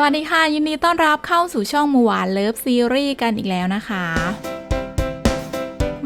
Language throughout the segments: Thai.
สวัสดีค่ะ ยินดีต้อนรับเข้าสู่ช่องมูหวานเลิฟซีรีส์กันอีกแล้วนะคะ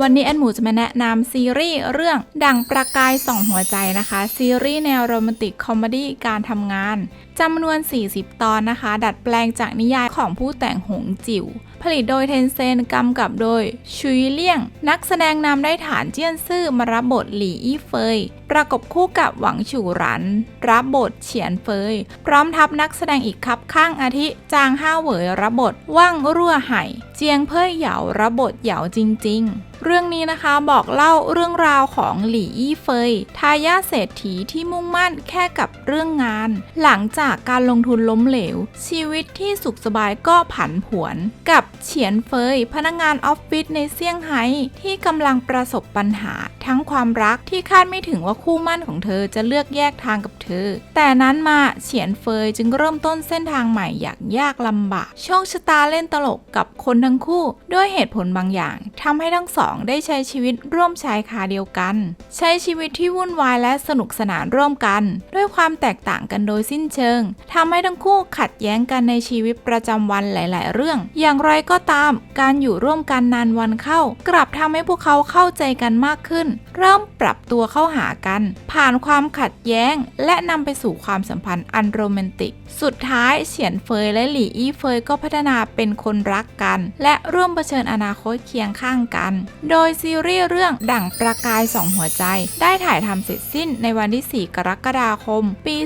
วันนี้แอนหมูจะมาแนะนำซีรีส์เรื่องดังประกายสองหัวใจนะคะ ซีรีส์แนวโรแมนติกคอมเมดี้การทำงานจำนวน 40 ตอนนะคะ ดัดแปลงจากนิยายของผู้แต่งหงจิ๋วผลิตโดยเทนเซนกำกับโดยชุยเลี่ยง นักแสดงนำได้ฐานเจี้ยนซื่อมารับบทหลี่อี้เฟย ประกบคู่กับหวังฉูหรัน รับบทเฉียนเฟย พร้อมทับนักแสดงอีกครับข้างอาทิจางห้าเหวยรับบทว่างรั่วไห่ จียงเพ่ยเหยาระบบทเหยาจริง ๆ เรื่องนี้นะคะบอกเล่าเรื่องราวของหลี่อี้เฟยทายาทเศรษฐีที่มุ่งมั่นแค่กับเรื่องงาน หลังจากการลงทุนล้มเหลว ชีวิตที่สุขสบายก็ผันผวน กับเฉียนเฟยพนักงานออฟฟิศในเซี่ยงไฮ้ที่กำลังประสบปัญหาทั้งความรักที่คาดไม่ถึงว่าคู่มั่นของเธอจะเลือกแยกทางกับเธอ แต่นั้นมาเฉียนเฟยจึงเริ่มต้นเส้นทางใหม่อย่างยากลำบาก โชคชะตาเล่นตลกกับคนทั้งคู่ ด้วยเหตุผลบางอย่างทำให้ทั้งสองได้ใช้ชีวิตร่วมชายคาเดียวกัน ใช้ชีวิตที่วุ่นวายและสนุกสนานร่วมกัน ด้วยความแตกต่างกันโดยสิ้นเชิงทำให้ทั้งคู่ขัดแย้งกันในชีวิตประจำวันหลาย ๆ เรื่อง อย่างไรก็ตาม การอยู่ร่วมกันนานวันเข้า กลับทำให้พวกเขาเข้าใจกันมากขึ้น嗯，เริ่มปรับตัวเข้าหากัน ผ่านความขัดแย้ง และนำไปสู่ความสัมพันธ์อันโรแมนติก สุดท้ายเฉียนเฟยและหลี่อี้เฟยก็พัฒนาเป็นคนรักกัน และร่วมเผชิญอนาคตเคียงข้างกัน โดยซีรีส์เรื่องดั่งประกายสองหัวใจ ได้ถ่ายทำเสร็จสิ้นในวันที่ 4 กรกฎาคม ปี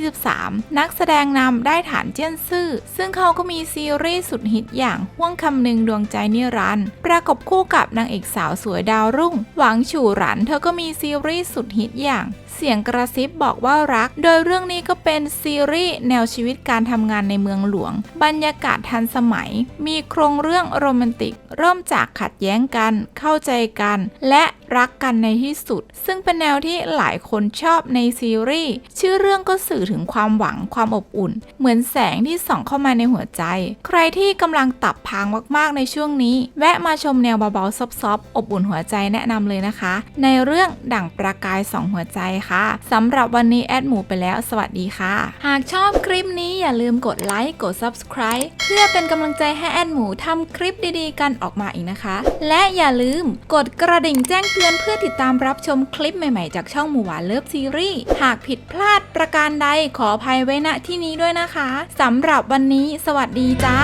2023 นักแสดงนำได้ฐานเจี้ยนซื่อ ซึ่งเขาก็มีซีรีส์สุดฮิตอย่างห่วงคำหนึ่งดวงใจนิรันดร์ประกบคู่กับนางเอกสาวสวยดาวรุ่ง หวังฉูหรัน เธอก็มีซีรีส์สุดฮิตอย่างเสียงกระซิบบอกว่ารัก โดยเรื่องนี้ก็เป็นซีรีส์แนวชีวิตการทำงานในเมืองหลวง บรรยากาศทันสมัย มีโครงเรื่องโรแมนติก เริ่มจากขัดแย้งกัน เข้าใจกัน และรักกันในที่สุด ซึ่งเป็นแนวที่หลายคนชอบในซีรีส์ชื่อเรื่องก็สื่อถึงความหวังความอบอุ่น เหมือนแสงที่ส่องเข้ามาในหัวใจ ใครที่กำลังตับพังมากๆในช่วงนี้ แวะมาชมแนวเบาๆซอฟๆอบอุ่นหัวใจแนะนำเลยนะคะในเรื่องดั่งประกายสองหัวใจค่ะสำหรับวันนี้แอดหมูไปแล้ว สวัสดีค่ะ หากชอบคลิปนี้อย่าลืมกดไลค์กด subscribe เพื่อเป็นกำลังใจให้แอดหมูทำคลิปดีๆ กันออกมาอีกนะคะ และอย่าลืมกดกระดิ่งแจ้งเตือนเพื่อติดตามรับชมคลิปใหม่ๆ จากช่องหมูหวานเลิฟซีรีส์หากผิดพลาดประการใดขออภัยไว้ณที่นี้ด้วยนะคะสำหรับวันนี้ สวัสดีจ้า